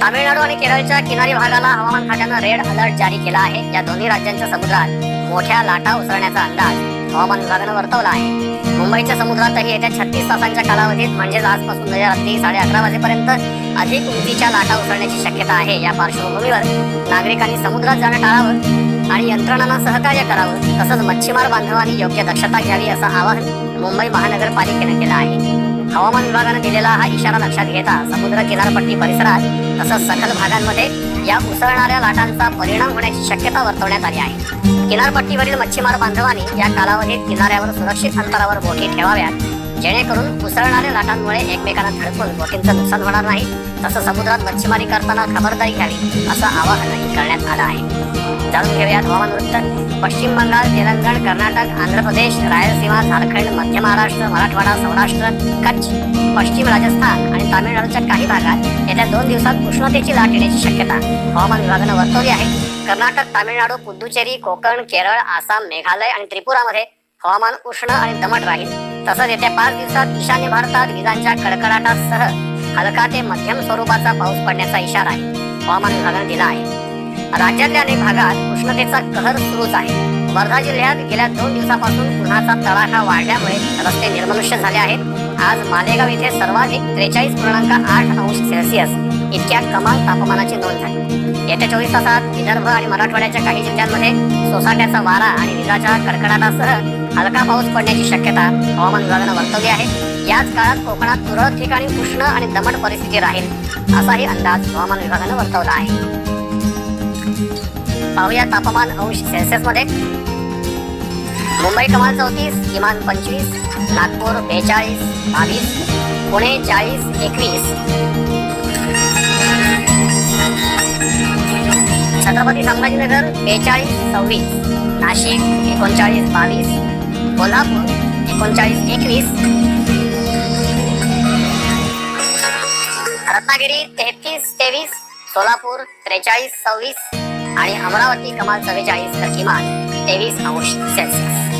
तामिळनाडू आणि केरळच्या किनारी भागाला हवामान खात्यानं रेड अलर्ट जारी केला आहे. या दोन्ही राज्यांच्या समुद्रात मोठ्या लाटा उसळण्याचा अंदाज हवामान विभागानं वर्तवला आहे. मुंबईच्या समुद्रातही येत्या छत्तीस तासांच्या कालावधीत म्हणजेच आजपासून रात्री साडे अकरा वाजेपर्यंत अधिक उंचीच्या लाटा उसळण्याची शक्यता आहे. या पार्श्वभूमीवर नागरिकांनी समुद्रात जाणं टाळावं आणि यंत्रणांना सहकार्य करावं तसंच मच्छीमार बांधवांनी योग्य दक्षता घ्यावी असं आवाहन मुंबई महानगरपालिकेनं केलं आहे. हवामान विभागानं दिलेला हा इशारा लक्षात घेता समुद्र किनारपट्टी परिसरात तसंच सखल भागांमध्ये या उसळणाऱ्या लाटांचा परिणाम होण्याची शक्यता वर्तवण्यात आली आहे. किनारपट्टीवरील मच्छीमार बांधवांनी या कालावधीत किनाऱ्यावर सुरक्षित अंतरावर बोटी ठेवाव्यात जेणेकरून उसळणाऱ्या लाटांमुळे एकमेकांना धडकून बोटींचं नुकसान होणार नाही. तसं समुद्रात मच्छीमारी करताना खबरदारी घ्यावी असं आवाहनही करण्यात आलं आहे. जाणून घेऊयात हवामान वृत्त. पश्चिम बंगाल तेलंगण कर्नाटक आंध्र प्रदेश रायलसीमा झारखंड मध्य महाराष्ट्र मराठवाडा सौराष्ट्र कच्छ पश्चिम राजस्थान आणि तामिळनाडूच्या काही भागात येत्या दोन दिवसात उष्णतेची लाट येण्याची शक्यता हवामान विभागानं वर्तवली आहे. कर्नाटक तामिळनाडू पुदुचेरी कोकण केरळ आसाम मेघालय आणि त्रिपुरामध्ये हवामान उष्ण आणि दमट राहील. तसंच येत्या पाच दिवसात ईशान्य भारतात विजांच्या कडकडाटासह हलका ते मध्यम स्वरूपाचा पाऊस पडण्याचा इशारा आहे हवामान विभागाने दिला आहे. राज्यातल्या अनेक भागात उष्णतेचा कहर सुरूच आहे. वर्धा जिल्ह्यात गेल्या दोन दिवसापासून उन्हाचा तडाखा वाढल्यामुळे रस्ते निर्मनुष्य झाले आहेत. आज मालेगाव येथे सर्वाधिक त्रेचाळीस पूर्णांक आठ अंश सेल्सिअस इतक्या कमाल तापमानाची नोंद झाली. येत्या चोवीस तासात विदर्भ आणि मराठवाड्याच्या काही जिल्ह्यांमध्ये सोसाट्याचा वारा आणि विजाच्या कडकडाटासह हलका पाऊस पडण्याची शक्यता हवामान विभागानं वर्तवली आहे. याच काळात कोकणात तुरळक ठिकाणी उष्ण आणि दमट परिस्थिती राहील. असाही अंदाज हवामान विभागानं वर्तवला आहे. पाहूया तापमान अंश सेल्सिअसमध्ये. मुंबई कमाल चौतीस किमान पंचवीस नागपूर बेचाळीस बावीस पुणे चाळीस एकवीस. छत्रपती संभाजीनगर बेचाळीस सव्वीस. नाशिक एकोणचाळीस बावीस. कोल्हापूर एकोणचाळीस एकवीस. रत्नागिरी तेहतीस तेवीस सोलापूर त्रेचाळीस सव्वीस आणि अमरावती कमाल चव्वेचाळीस तर किमान तेवीस अंश सेल्सिअस.